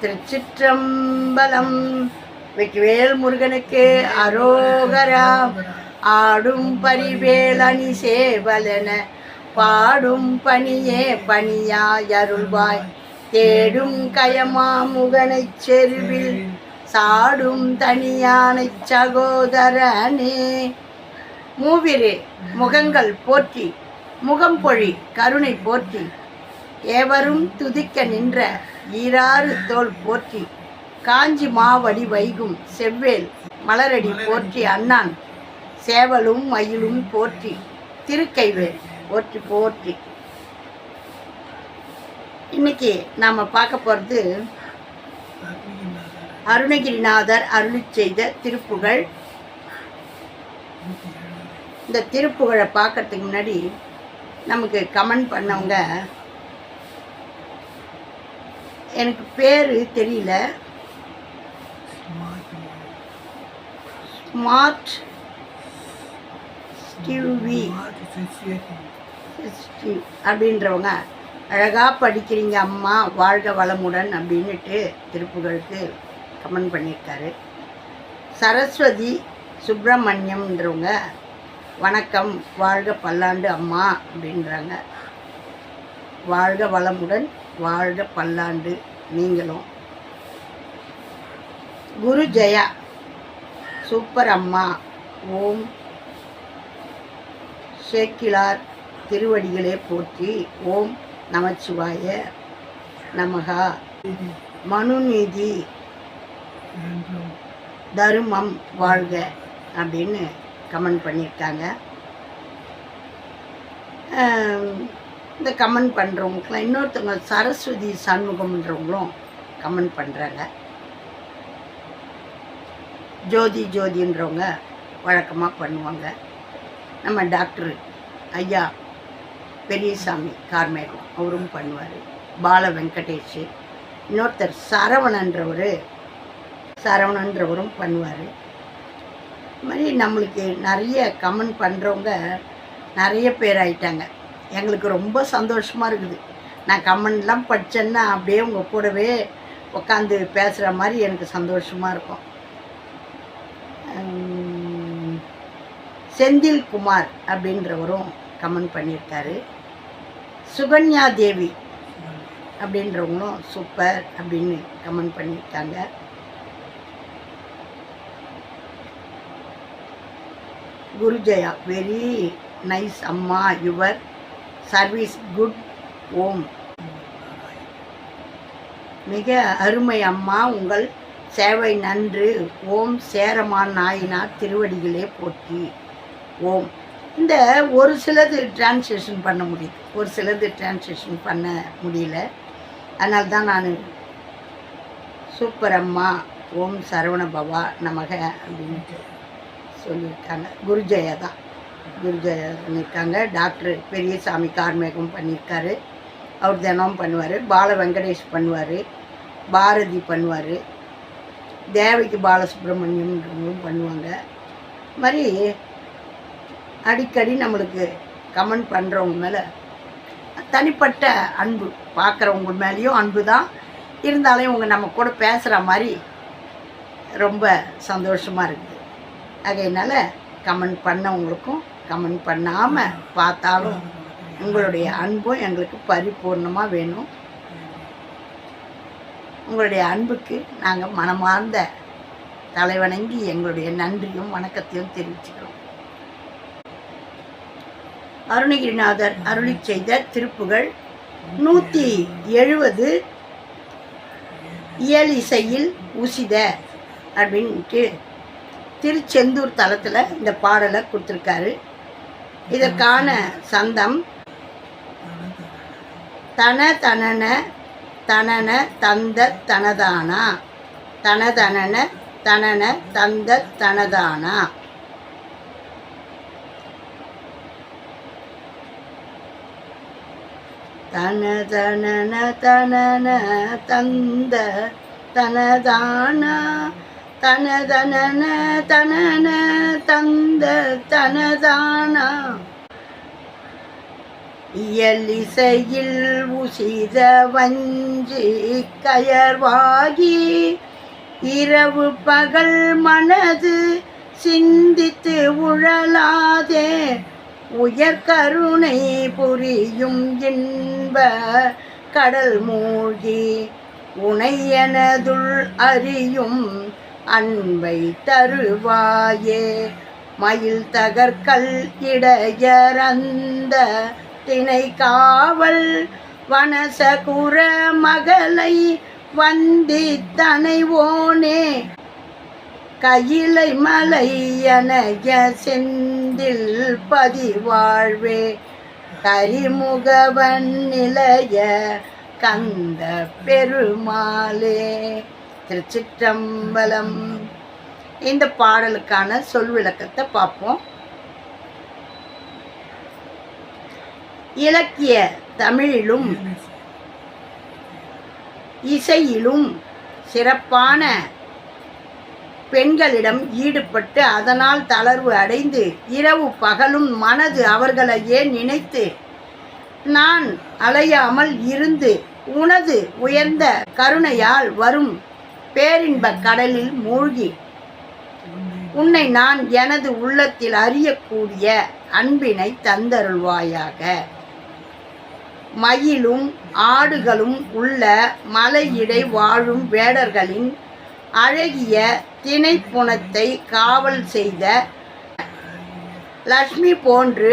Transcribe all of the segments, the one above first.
திருச்சிற்றம்பலம். வெற்றிவேல் முருகனுக்கு அரோகரா. ஆடும் பரிவேலணி சேவலன பாடும் பணியே பணியாய் அருள்வாய் தேடும் கயமா முகனைச் செருவில் சாடும் தனியானைச் சகோதரனே. மூவிரு முகங்கள் போற்றி முகம் பொழி கருணை போற்றி. ஏவரும் துதிக்க நின்ற ஈராறு தோல் போற்றி காஞ்சி மாவடி வைகும் செவ்வேல் மலரடி போற்றி அண்ணான் சேவலும் மயிலும் போற்றி திருக்கைவேல் போற்றி போற்றி. இன்னைக்கு நாம் பார்க்க போகிறது அருணகிரிநாதர் அருளி செய்த திருப்புகழ். இந்த திருப்புகழை பார்க்கறதுக்கு முன்னாடி நமக்கு கமெண்ட் பண்ணவங்க எனக்கு பேர் தெரியல. ஸ்மார்ட் ஸ்டிவ் அப்படின்றவங்க அழகாக படிக்கிறீங்க அம்மா வாழ்க வளமுடன் அப்படின்னுட்டு திருப்புகழுக்கு கமெண்ட் பண்ணியிருக்காரு. சரஸ்வதி சுப்பிரமணியம்ன்றவங்க வணக்கம் வாழ்க பல்லாண்டு அம்மா அப்படின்றாங்க. வாழ்க வளமுடன் வாழ்க பல்லாண்டு நீங்களும். குரு ஜெயா. சூப்பர் அம்மா. ஓம். சேக்கிலார் திருவடிகளே போற்றி. ஓம் நமச்சிவாய நமகா மனுநீதி தருமம் வாழ்க அப்படின்னு கமெண்ட் பண்ணியிருக்காங்க. இந்த கமெண்ட் பண்ணுறவங்களுக்குலாம் இன்னொருத்தவங்க சரஸ்வதி சண்முகம்ன்றவங்களும் கமெண்ட் பண்ணுறாங்க ஜோதி ஜோதின்றவங்க வழக்கமாக பண்ணுவாங்க. நம்ம டாக்டர் ஐயா பெரியசாமி கார்மேகம் அவரும் பண்ணுவார். பால வெங்கடேஷ் இன்னொருத்தர் சரவணன்றவர் சரவணன்றவரும் பண்ணுவார். இது மாதிரி நம்மளுக்கு நிறைய கமெண்ட் பண்ணுறவங்க நிறைய பேர் ஆயிட்டாங்க. எங்களுக்கு ரொம்ப சந்தோஷமாக இருக்குது. நான் கமெண்ட்லாம் படித்தேன்னா அப்படியே உங்கள் கூடவே உட்காந்து பேசுகிற மாதிரி எனக்கு சந்தோஷமாக இருக்கும். செந்தில் குமார் அப்படின்றவரும் கமெண்ட் பண்ணியிருக்காரு. சுகன்யா தேவி அப்படின்றவங்களும் சூப்பர் அப்படின்னு கமெண்ட் பண்ணியிருக்காங்க. குருஜயா வெரி நைஸ் அம்மா யுவர் சர்வீஸ் குட் ஓம் மிக அருமை அம்மா உங்கள் சேவை நன்று. ஓம் சேரமான் நாயினார் திருவடிகளே போற்றி. ஓம். இந்த ஒரு சிலது டிரான்ஸ்லேஷன் பண்ண முடியுது. ஒரு சிலது டிரான்ஸ்லேஷன் பண்ண முடியல. அதனால தான் நான் சூப்பர் அம்மா ஓம் சரவண பவா நமக அப்படின்ட்டு சொல்லியிருக்காங்க. குருஜயா தான். குருஜயா பண்ணியிருக்காங்க டாக்டர் பெரியசாமி கார்மேகம் பண்ணியிருக்காரு. அவர் தினமும் பண்ணுவார். பால வெங்கடேஷ் பண்ணுவார். பாரதி பண்ணுவார். தேவகி பாலசுப்ரமணியம்ன்றவங்களும் பண்ணுவாங்க. இது மாதிரி அடிக்கடி நம்மளுக்கு கமெண்ட் பண்ணுறவங்க மேலே தனிப்பட்ட அன்பு பார்க்குறவங்க மேலேயும் அன்பு தான் இருந்தாலும் இவங்க நம்ம கூட பேசுகிற மாதிரி ரொம்ப சந்தோஷமாக இருக்குது ஆகையினால கமெண்ட் பண்ணவங்களுக்கும் கமெண்ட் பண்ணாமல் பார்த்தாலும் உங்களுடைய அன்பும் எங்களுக்கு பரிபூர்ணமாக வேணும். உங்களுடைய அன்புக்கு நாங்கள் மனமார்ந்த தலைவணங்கி எங்களுடைய நன்றியும் வணக்கத்தையும் தெரிவிச்சுக்கிறோம். அருணகிரிநாதர் அருளி செய்த திருப்புகள் நூற்றி எழுபது இயல் இசையில் உசித அப்படின்ட்டு திருச்செந்தூர் தலத்தில் இந்த பாடலை கொடுத்துருக்காரு. இதற்கான சந்தம். தன தனன தனன தந்த தனதானா? தனதனன தனன தந்த தனதானா? தனதனன தனன தந்த தனதானா? தனதனன தனன தந்த தனதானா? இயலிசையில் உசித வஞ்சி கயர்வாகி இரவு பகல் மனது சிந்தித்து உழலாதே. உயர்கருணை புரியும் இன்ப கடல் மூழ்கி உனையனதுள் அறியும் அன்பை தருவாயே. மயில் தகர்கல் இடையறந்த திணை காவல் வனசகுர மகளை வந்தித்தனைவோனே கையிலை மலையனைய செந்தில் பதிவாழ்வே. கரிமுகவன் நிலைய கந்த பெருமாளே. திருச்சிற்றம்பலம். இந்த பாடலுக்கான சொல் விளக்கத்தை பார்ப்போம். இலக்கிய தமிழிலும் இசையிலும் சிறப்பான பெண்களிடம் ஈடுபட்டு அதனால் தளர்வு அடைந்து இரவு பகலும் மனது அவர்களையே நினைத்து நான் அலையாமல் இருந்து உனது உயர்ந்த கருணையால் வரும் பேரின்ப கடலில் மூழ்கி. உன்னை நான் எனது உள்ளத்தில் அறியக்கூடிய அன்பினை தந்தருள்வாயாக. மயிலும் ஆடுகளும் உள்ள மலையிடை வாழும் வேடர்களின் அழகிய திணைப்புணத்தை காவல் செய்த லக்ஷ்மி போன்று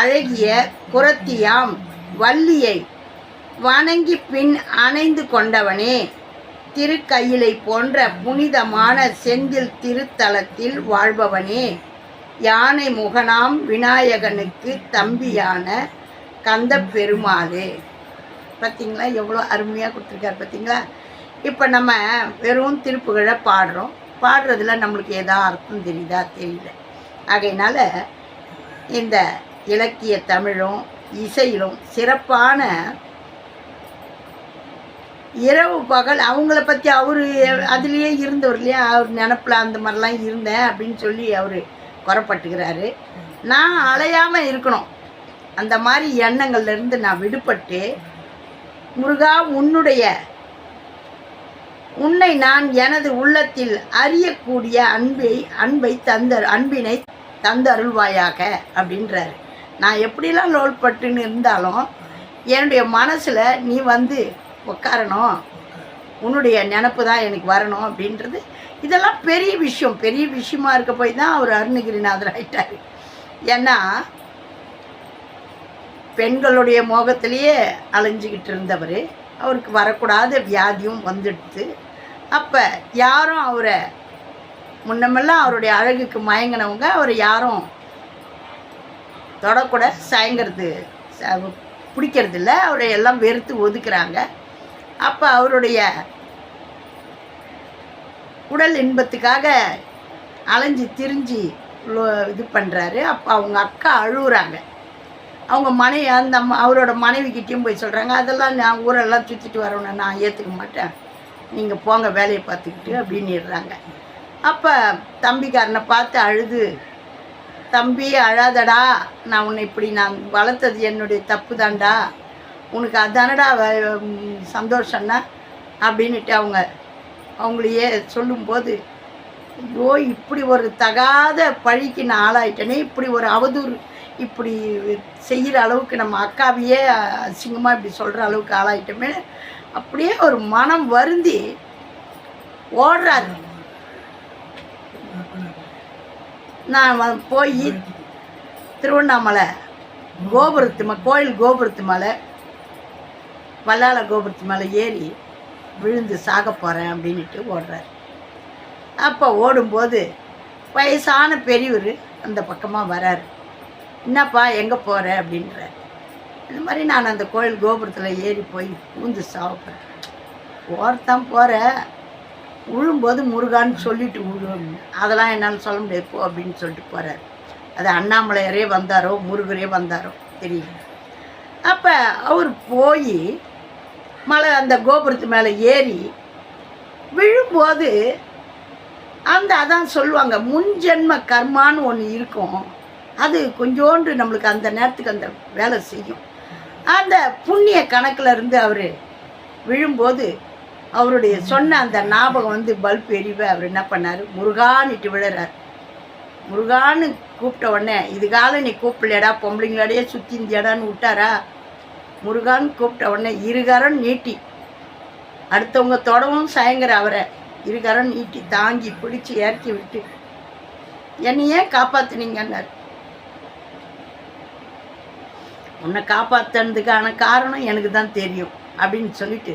அழகிய குரத்தியாம் வள்ளியை வணங்கி பின் அணைந்து கொண்டவனே. திருக்கையிலை போன்ற புனிதமான செந்தில் திருத்தலத்தில் வாழ்பவனே. யானை முகனாம் விநாயகனுக்கு தம்பியான கந்த பெருமாளே பார்த்தீங்களா எவ்வளோ அருமையாக கொடுத்துருக்காரு பார்த்தீங்களா இப்போ நம்ம வெறும் திருப்புகழை பாடுறோம். பாடுறதுல நம்மளுக்கு ஏதா அர்த்தம் தெரியுதா? தெரியல. ஆகையினால இந்த இலக்கிய தமிழும் இசையிலும் சிறப்பான இரவு பகல் அவங்கள பற்றி அவர் அதுலேயே இருந்தவர் இல்லையா? அவர் நினப்பில் அந்த மாதிரிலாம் இருந்தேன் அப்படின்னு சொல்லி அவர் குறப்பட்டுக்கிறாரு நான் அலையாமல் இருக்கணும். அந்த மாதிரி எண்ணங்கள்லேருந்து நான் விடுபட்டு முருகா உன்னுடைய உன்னை நான் எனது உள்ளத்தில் அறியக்கூடிய அன்பை அன்பை தந்த அன்பினை தந்தருள்வாயாக அப்படின்றாரு. நான் எப்படிலாம் லோல்பட்டுன்னு இருந்தாலும் என்னுடைய மனசில் நீ வந்து உட்காரணும் உன்னுடைய நினப்பு தான் எனக்கு வரணும் அப்படின்றது. இதெல்லாம் பெரிய விஷயம் பெரிய விஷயமா இருக்க போய் தான் அவர் அருணகிரிநாதர் ஆயிட்டார். ஏன்னா பெண்களுடைய மோகத்திலேயே அலைஞ்சிக்கிட்டு இருந்தவர். அவருக்கு வரக்கூடாத வியாதியும் வந்துடுது. அப்போ யாரும் அவரை முன்னமெல்லாம் அவருடைய அழகுக்கு மயங்கினவங்க அவரை யாரும் தொடக்கூட சாயங்கிறது பிடிக்கிறது இல்லை அவரை எல்லாம் வெறுத்து ஒதுக்குறாங்க. அப்போ அவருடைய உடல் இன்பத்துக்காக அலைஞ்சு திரிஞ்சு இது பண்ணுறாரு அப்போ அவங்க அக்கா அழுகுறாங்க அவங்க மனைவி அந்த அவரோட மனைவிக்கிட்டேயும் போய் சொல்கிறாங்க அதெல்லாம் நான் ஊரெல்லாம் சுற்றிட்டு வரணும் நான் ஏற்றுக்க மாட்டேன். நீங்கள் போங்க வேலையை பார்த்துக்கிட்டு அப்படின்னுடுறாங்க அப்போ தம்பிக்காரனை பார்த்து அழுது தம்பி அழாதடா. நான் உன்னை இப்படி நான் வளர்த்தது என்னுடைய தப்பு தான்டா உனக்கு அதானடா சந்தோஷம்னா? அப்படின்னுட்டு அவங்க அவங்களையே சொல்லும்போது ஐயோ இப்படி ஒரு தகாத பழிக்கு நான் ஆளாயிட்டேனே இப்படி ஒரு அவதூறு இப்படி செய்கிற அளவுக்கு நம்ம அக்காவையே அசிங்கமாக இப்படி சொல்கிற அளவுக்கு ஆளாயிட்டோமே அப்படியே ஒரு மனம் வருந்தி ஓடுறாரு. நான் போய் திருவண்ணாமலை கோபுரத்து கோயில் கோபுரத்து மலை வல்லால கோபுரத்து மேலே ஏறி விழுந்து சாக போகிறேன் அப்படின்ட்டு ஓடுறாரு. அப்போ ஓடும்போது வயசான பெரியவர் அந்த பக்கமாக வரார். என்னப்பா எங்கே போகிற அப்படின்றார். இந்த மாதிரி நான் அந்த கோயில் கோபுரத்தில் ஏறி போய் பூந்து சாப்பிட்றேன் ஓரத்தான் போகிறேன் விழும்போது முருகான்னு சொல்லிட்டு விழும் அதெல்லாம் என்னால் சொல்ல முடியாது. போ அப்படின்னு சொல்லிட்டு போகிறார் அது அண்ணாமலையரே வந்தாரோ முருகரே வந்தாரோ தெரியல. அப்போ அவர் போய் மலை அந்த கோபுரத்து மேலே ஏறி விழும்போது அந்த அதான் சொல்லுவாங்க முன்ஜென்ம கர்மான்னு ஒன்று இருக்கும். அது கொஞ்சோண்டு நம்மளுக்கு அந்த நேரத்துக்கு அந்த வேலை செய்யும். அந்த புண்ணிய கணக்கில் இருந்து அவர் விழும்போது அவருடைய சொன்ன அந்த ஞாபகம் வந்து பல்ப் எரிவை அவர் என்ன பண்ணார்? முருகான்னுட்டு விழுறார். முருகான்னு கூப்பிட்ட உடனே இதுகால நீ கூப்பிடலடா பொம்பளைங்களோடையே சுற்றி இந்தியாடான்னு விட்டாரா? முருகான்னு கூப்பிட்ட உடனே இருகரம் நீட்டி. அடுத்தவங்க தொடவும் சாயங்கிற அவரை. இருகரம் நீட்டி தாங்கி பிடிச்சி இறக்கி விட்டு என்னை ஏன் காப்பாத்துனீங்கன்னார். உன்னை காப்பாத்துனதுக்கான காரணம் எனக்கு தான் தெரியும் அப்படின்னு சொல்லிட்டு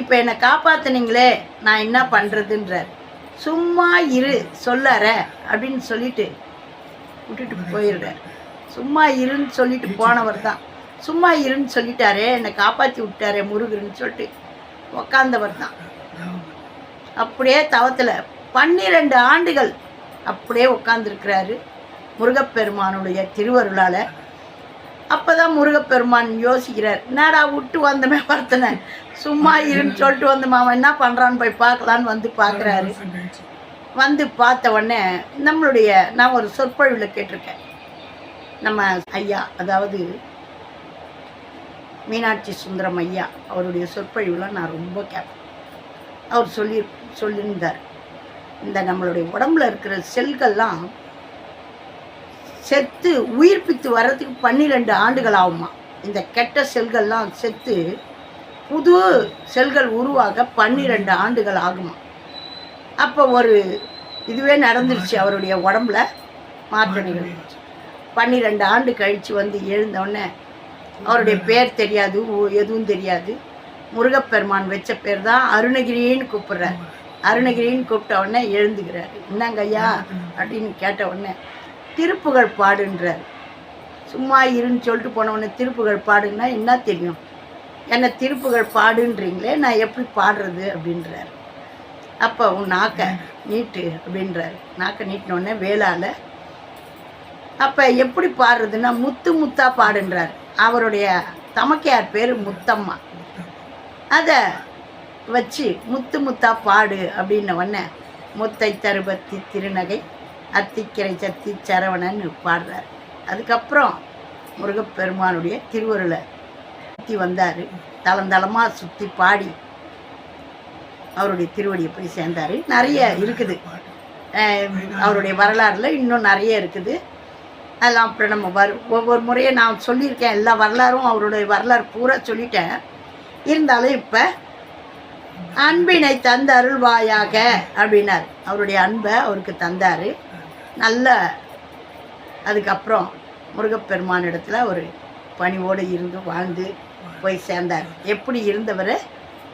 இப்போ என்னை காப்பாற்றுனீங்களே நான் என்ன பண்ணுறதுன்றார் சும்மா இரு சொல்லற அப்படின்னு சொல்லிட்டு விட்டுட்டு போயிடுறார். சும்மா இருன்னு சொல்லிட்டு போனவர் தான். சும்மா இருன்னு சொல்லிட்டாரே என்னை காப்பாற்றி விட்டாரே முருகர்னு சொல்லிட்டு உக்காந்தவர் தான். அப்படியே தவத்தில் பன்னிரெண்டு ஆண்டுகள் அப்படியே உட்காந்துருக்கிறாரு முருகப்பெருமானுடைய திருவருளால். அப்போ தான் முருகப்பெருமான் யோசிக்கிறார் என்னடா விட்டு வந்தமே பார்த்தன சும்மா இருன்னு சொல்லிட்டு வந்து மாமன் என்ன பண்ணுறான்னு போய் பார்க்கலான்னு வந்து பார்க்குறாரு. வந்து பார்த்த உடனே நம்மளுடைய நான் ஒரு சொற்பொழிவில் கேட்டிருக்கேன். நம்ம ஐயா அதாவது மீனாட்சி சுந்தரம் ஐயா அவருடைய சொற்பொழிவுலாம் நான் ரொம்ப கேட்பேன் அவர் சொல்லி சொல்லியிருந்தார். இந்த நம்மளுடைய உடம்புல இருக்கிற செல்கள்லாம் செத்து உயிர்ப்பித்து வர்றதுக்கு பன்னிரெண்டு ஆண்டுகள் ஆகுமா? இந்த கெட்ட செல்கள்லாம் செத்து புது செல்கள் உருவாக பன்னிரெண்டு ஆண்டுகள் ஆகுமா? அப்போ ஒரு இதுவே நடந்துருச்சு அவருடைய உடம்புல மாற்ற பன்னிரெண்டு ஆண்டு கழித்து வந்து எழுந்தோடனே அவருடைய பேர் தெரியாது எதுவும் தெரியாது. முருகப்பெருமான் வச்ச பேர் தான் அருணகிரின்னு கூப்பிடுறார். அருணகிரின்னு கூப்பிட்ட உடனே எழுந்துக்கிறாரு. என்னங்க ஐயா? அப்படின்னு கேட்ட உடனே திருப்புகழ் பாடுன்றார். சும்மா இருன்னு சொல்லிட்டு போன உடனே திருப்புகழ் பாடுன்னா என்ன தெரியும்? என்ன திருப்புகழ் பாடுன்றீங்களே நான் எப்படி பாடுறது? அப்படின்றார். அப்போ உன் நாக்கை நீட்டு அப்படின்றாரு. நாக்கை நீட்டினோடனே வேளால் அப்போ எப்படி பாடுறதுன்னா முத்து முத்தாக பாடுன்றார். அவருடைய தமக்கையார் பேர் முத்தம்மா. அதை வச்சு முத்து முத்தா பாடு அப்படின்ன உடனே முத்தை தருபத்தி திருநகை அத்திக்கரை சத்தி சரவணன்னு பாடுறார். அதுக்கப்புறம் முருகப்பெருமானுடைய திருவருளை சுற்றி வந்தார். தளந்தளமாக சுற்றி பாடி அவருடைய திருவடியை போய் சேர்ந்தார். நிறைய இருக்குது. அவருடைய வரலாறுல இன்னும் நிறைய இருக்குது. அதெல்லாம் அப்புறம் நம்ம வரும் ஒவ்வொரு முறையும் நான் சொல்லியிருக்கேன் எல்லா வரலாறும் அவருடைய வரலாறு பூரா சொல்லிட்டேன். இருந்தாலும் இப்போ அன்பினை தந்த அருள்வாயாக அப்படின்னார். அவருடைய அன்பை அவருக்கு தந்தார். நல்ல அதுக்கப்புறம் முருகப்பெருமான் இடத்துல ஒரு பணிவோடு இருந்து வாழ்ந்து போய் சேர்ந்தார். எப்படி இருந்தவரை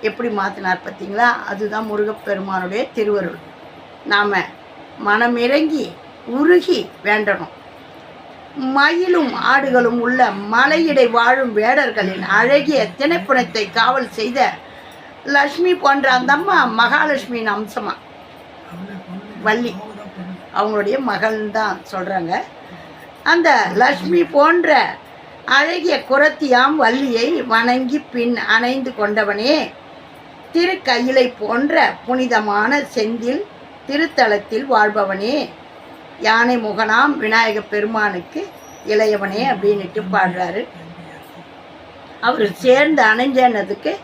எப்படி மாற்றினார் பார்த்தீங்களா? அதுதான் முருகப்பெருமானுடைய திருவருள். நாம் மனமிறங்கி உருகி வேண்டணும். மயிலும் ஆடுகளும் உள்ள மலையிடை வாழும் வேடர்களின் அழகிய திணைப்புணத்தை காவல் செய்த லக்ஷ்மி போன்ற அந்த அம்மா மகாலட்சுமியின் அம்சமா? வள்ளி. அவங்களுடைய மகள்னு தான் சொல்கிறாங்க அந்த லக்ஷ்மி போன்ற அழகிய குரத்தியாம் வள்ளியை வணங்கி பின் அணைந்து கொண்டவனே திருக்கயிலை போன்ற புனிதமான செந்தில் திருத்தலத்தில் வாழ்பவனே. யானை முகனாம் விநாயக பெருமானுக்கு இளையவனே அப்படின்னுட்டு பாடுறாரு. அவர் சேர்ந்து அணைஞ்சதுக்கு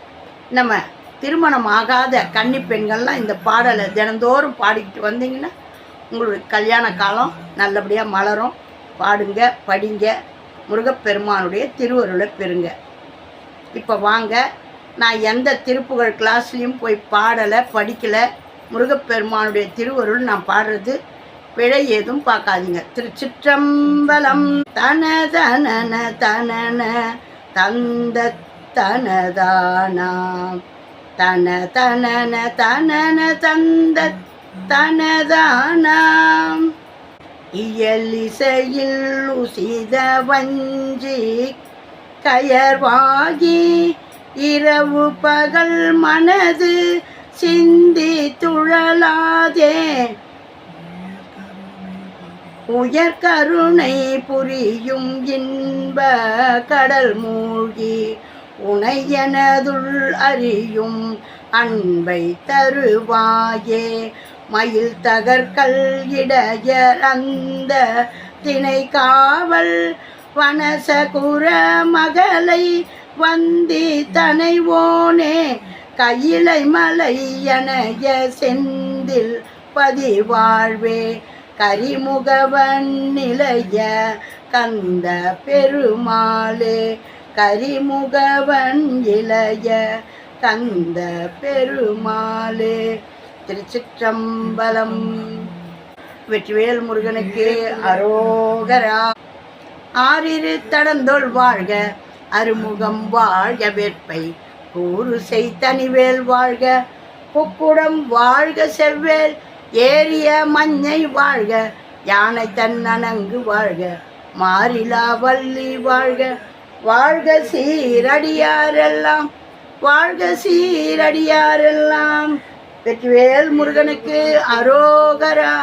நம்ம திருமணம் ஆகாத கன்னி பெண்கள்லாம் இந்த பாடலை தினந்தோறும் பாடிக்கிட்டு வந்தீங்கன்னா உங்களுடைய கல்யாண காலம் நல்லபடியாக மலரும். பாடுங்க படிங்க. முருகப்பெருமானுடைய திருவருளை பெறுங்க. இப்போ வாங்க நான் எந்த திருப்புகழ் கிளாஸ்லேயும் போய் பாடலை படிக்கலை. முருகப்பெருமானுடைய திருவருள் நான் பாடுறது பிழை ஏதும் பார்க்காதீங்க. திருச்சிற்றம்பலம் தன தனன தனன தந்த தனதானாம் தன தனன தனன தந்த தனதானாம் இயலிசையில் உசித வஞ்சி கயர்வாகி இரவு பகல் மனது சிந்தி துழலாதே. உயர் கருணை புரியும் இன்ப கடல் மூழ்கி உனையனதுள் அறியும் அன்பை தருவாயே. மயில் தகர்கல் இடையர் அந்த திணை காவல் வனசகுர மகளை வந்தி தனைவோனே கையிலை மலை எனைய செந்தில் பதிவாழ்வே. கரிமுகவன் நிலைய கந்த பெருமாளே கரிமுகவன் இளைய கந்த பெருமாளே. திருச்சிற்றம்பலம். வெற்றிவேல் முருகனுக்கு அரோகரா. ஆறிரு தடந்தோள் வாழ்க அருமுகம் வாழ்க வேட்பை. கூறு செய்தனிவேல் வாழ்க குக்குடம் வாழ்க செவ்வேல் ஏறிய மஞ்சை வாழ்க யானை தன் வாழ்க மாறிலா வள்ளி வாழ்க. வாழ்க சீரடியாரெல்லாம் வாழ்க சீரடியாரெல்லாம். வெற்றிவேல் முருகனுக்கு அரோகரா.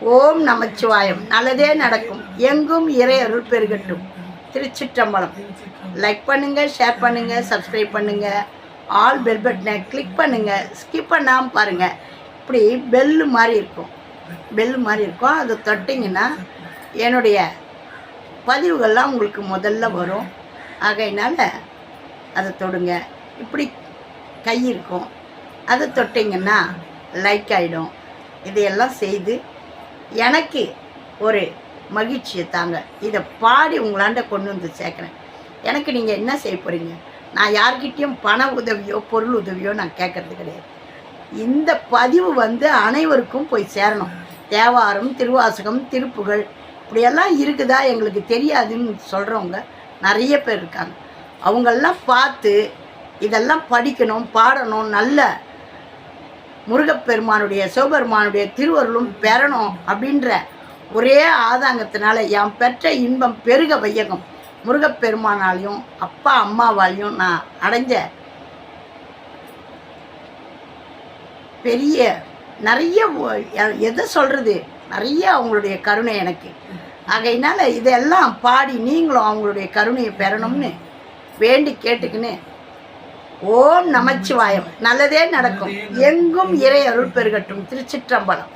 ஓம் நமச்சிவாயம். நல்லதே நடக்கும். எங்கும் இறை அருள் பெருகட்டும். திருச்சிற்றம்பலம். லைக் பண்ணுங்க ஷேர் பண்ணுங்க சப்ஸ்கிரைப் பண்ணுங்க. ஆல் பெல் பட்டனை கிளிக் பண்ணுங்க. ஸ்கிப் பண்ணாமல் பாருங்கள் இப்படி பெல்லு மாதிரி இருக்கும். பெல்லு மாதிரி இருக்கும். அது தொட்டிங்கன்னா என்னுடைய பதிவுகள்லாம் உங்களுக்கு முதல்ல வரும். ஆகையினால் அதை தொடுங்க. இப்படி கை இருக்கும். அதை தொட்டிங்கன்னா லைக் ஆகிடும் இதையெல்லாம் செய்து எனக்கு ஒரு மகிழ்ச்சியை தாங்க. இதை பாடி உங்களாண்ட கொண்டு வந்து சேர்க்குறேன். எனக்கு நீங்கள் என்ன செய்ய போகிறீங்க நான் யார்கிட்டேயும் பண உதவியோ பொருள் உதவியோ நான் கேட்கறது கிடையாது. இந்த பதிவு வந்து அனைவருக்கும் போய் சேரணும். தேவாரம் திருவாசகம் திருப்புகழ் இப்படியெல்லாம் இருக்குதா எங்களுக்கு தெரியாதுன்னு சொல்கிறவங்க நிறைய பேர் இருக்காங்க. அவங்கெல்லாம் பார்த்து இதெல்லாம் படிக்கணும் பாடணும் நல்ல முருகப்பெருமானுடைய சிவபெருமானுடைய திருவருளும் பெறணும் அப்படின்ற ஒரே ஆதாங்கத்தினால என் பெற்ற இன்பம் பெருக வையகம். முருகப்பெருமானாலையும் அப்பா அம்மாவாலையும் நான் அடைஞ்ச பெரிய நிறைய எதை சொல்கிறது நிறைய அவங்களுடைய கருணை எனக்கு. ஆகையினால இதெல்லாம் பாடி நீங்களும் அவங்களுடைய கருணையை பெறணும்னு வேண்டி கேட்டுக்கின்னு ஓம் நமச்சிவாயம். நல்லதே நடக்கும். எங்கும் இறை அருள் பெருகட்டும். திருச்சிற்றம்பலம்.